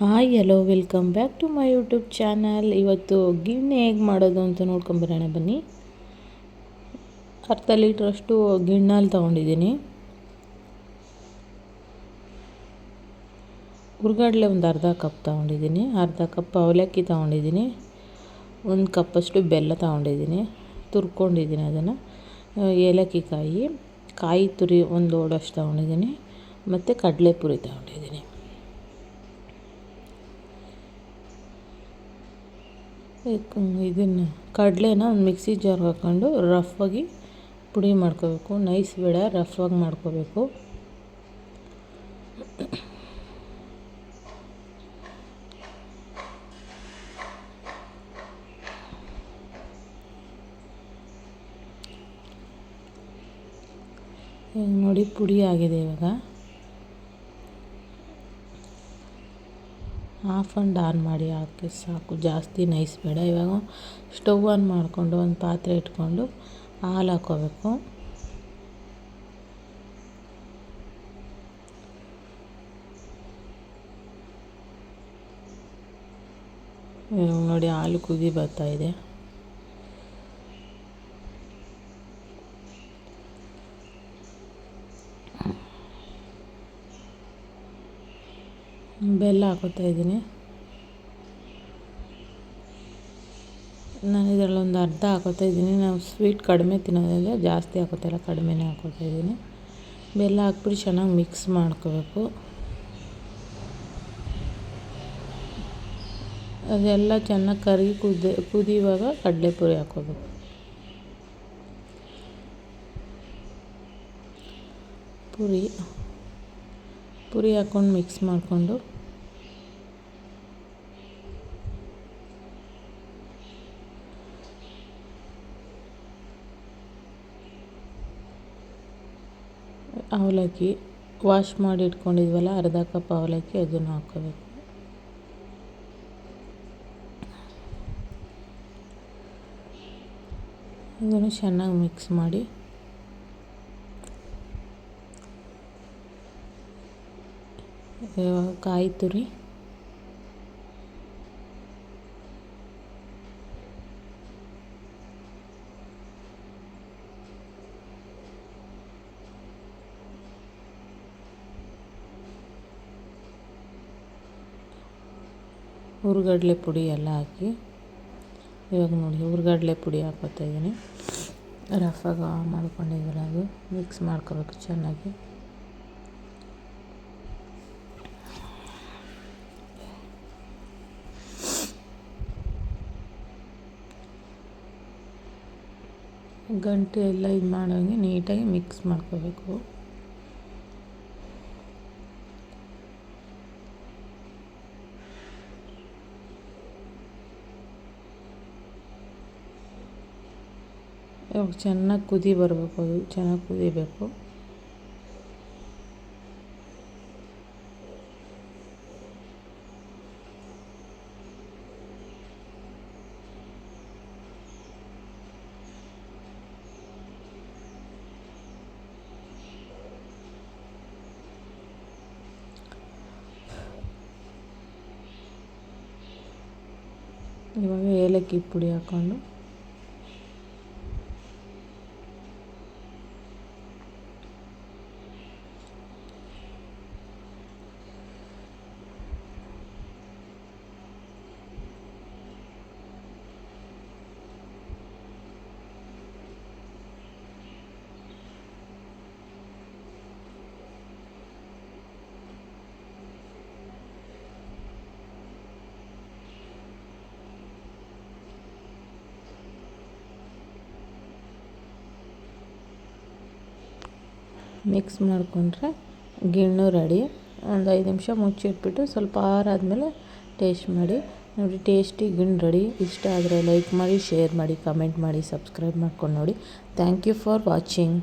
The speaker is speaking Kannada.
Hi hello welcome back to my YouTube channel ಇವತ್ತು ಗಿಣ್ಣೆ ಹೇಗೆ ಮಾಡೋದು ಅಂತ ನೋಡ್ಕೊಂಬರೋಣ ಬನ್ನಿ. ಅರ್ಧ ಲೀಟ್ರಷ್ಟು ಗಿಣ್ಣಲ್ಲಿ ತೊಗೊಂಡಿದ್ದೀನಿ. ಹುರ್ಗಡ್ಲೆ ಒಂದು ಅರ್ಧ ಕಪ್ ತೊಗೊಂಡಿದ್ದೀನಿ. ಅರ್ಧ ಕಪ್ ಅವಲಕ್ಕಿ ತೊಗೊಂಡಿದ್ದೀನಿ. ಒಂದು ಕಪ್ಪಷ್ಟು ಬೆಲ್ಲ ತೊಗೊಂಡಿದ್ದೀನಿ. ತುರ್ಕೊಂಡಿದ್ದೀನಿ ಅದನ್ನು. ಏಲಕ್ಕಿ ಕಾಯಿ ಕಾಯಿ ತುರಿ ಒಂದು ಓಡಷ್ಟು ತೊಗೊಂಡಿದ್ದೀನಿ. ಮತ್ತು ಕಡಲೆಪುರಿ ತೊಗೊಂಡಿದ್ದೀನಿ. ಇದನ್ನು ಕಡಲೆನ ಒಂದು ಮಿಕ್ಸಿ ಜಾರ್ಗೆ ಹಾಕ್ಕೊಂಡು ರಫಾಗಿ ಪುಡಿ ಮಾಡ್ಕೋಬೇಕು. ನೈಸ್ ಬೇಡ ರಫಾಗಿ ಮಾಡ್ಕೋಬೇಕು. ನೋಡಿ ಪುಡಿ ಆಗಿದೆ ಇವಾಗ. ಆಫ್ ಆ್ಯಂಡ್ ಆನ್ ಮಾಡಿ ಹಾಕಿ ಸಾಕು. ಜಾಸ್ತಿ ನೈಸ್ ಬೇಡ. ಇವಾಗ ಸ್ಟವ್ ಆನ್ ಮಾಡಿಕೊಂಡು ಒಂದು ಪಾತ್ರೆ ಇಟ್ಕೊಂಡು ಹಾಲು ಹಾಕ್ಕೋಬೇಕು. ನೋಡಿ ಹಾಲು ಕುದಿ ಬರ್ತಾಯಿದೆ ಬೆಲ್ಲ ಹಾಕೋತಾ ಇದ್ದೀನಿ. ನಾನು ಇದರಲ್ಲೊಂದು ಅರ್ಧ ಹಾಕೋತಾ ಇದ್ದೀನಿ. ನಾವು ಸ್ವೀಟ್ ಕಡಿಮೆ ತಿನ್ನೋದ್ರಿಂದ ಜಾಸ್ತಿ ಹಾಕೋತಾ ಕಡಿಮೆನೇ ಹಾಕೋತಾ ಇದ್ದೀನಿ. ಬೆಲ್ಲ ಹಾಕ್ಬಿಟ್ಟು ಚೆನ್ನಾಗಿ ಮಿಕ್ಸ್ ಮಾಡ್ಕೋಬೇಕು. ಅದೆಲ್ಲ ಚೆನ್ನಾಗಿ ಕರಗಿ ಕುದಿ, ಕುದಿಯುವಾಗ ಕಡಲೆಪುರಿ ಹಾಕೋಬೇಕು. ಪುರಿ. ಪುರಿ ಹಾಕ್ಕೊಂಡು ಮಿಕ್ಸ್ ಮಾಡಿಕೊಂಡು ಅವಲಕ್ಕಿ ವಾಶ್ ಮಾಡಿ ಇಟ್ಕೊಂಡಿದ್ವಲ್ಲ, ಅರ್ಧ ಕಪ್ ಅವಲಕ್ಕಿ ಅದನ್ನು ಹಾಕ್ಕೋಬೇಕು. ಇದನ್ನು ಚೆನ್ನಾಗಿ ಮಿಕ್ಸ್ ಮಾಡಿ. ಕಾಯಿ ತುರಿ. ಹುರ್ಗಡ್ಲೆ ಪುಡಿ ಎಲ್ಲ ಹಾಕಿ, ಇವಾಗ ನೋಡಿ ಹುರ್ಗಡ್ಲೆ ಪುಡಿ ಹಾಕೋತಾ ಇದ್ದೀನಿ. ರಫಾಗಿ ಮಾಡ್ಕೊಂಡಿದ್ದೀರ ಅದು ಮಿಕ್ಸ್ ಮಾಡ್ಕೋಬೇಕು ಚೆನ್ನಾಗಿ. ಗಂಟೆ ಎಲ್ಲ ಇದು ಮಾಡೋಂಗೆ ನೀಟಾಗಿ ಮಿಕ್ಸ್ ಮಾಡ್ಕೋಬೇಕು. ಚೆನ್ನಾಗಿ ಕುದಿ ಬರಬೇಕು ಅದು ಚೆನ್ನಾಗಿ ಕುದಿಬೇಕು ಇವಾಗ ಏಲಕ್ಕಿ ಪುಡಿ ಹಾಕ್ಕೊಂಡು ಮಿಕ್ಸ್ ಮಾಡಿಕೊಂಡ್ರೆ ಗಿಣ್ಣು ರೆಡಿ ಒಂದು ಐದು ನಿಮಿಷ ಮುಚ್ಚಿಟ್ಬಿಟ್ಟು ಸ್ವಲ್ಪ ಆರಾದಮೇಲೆ ಟೇಸ್ಟ್ ಮಾಡಿ. ನೋಡಿ ಟೇಸ್ಟಿ ಗಿಣ್ಣು ರೆಡಿ ಇಷ್ಟ ಆದರೆ ಲೈಕ್ ಮಾಡಿ ಶೇರ್ ಮಾಡಿ ಕಮೆಂಟ್ ಮಾಡಿ ಸಬ್ಸ್ಕ್ರೈಬ್ ಮಾಡ್ಕೊಂಡು ನೋಡಿ. Thank you for watching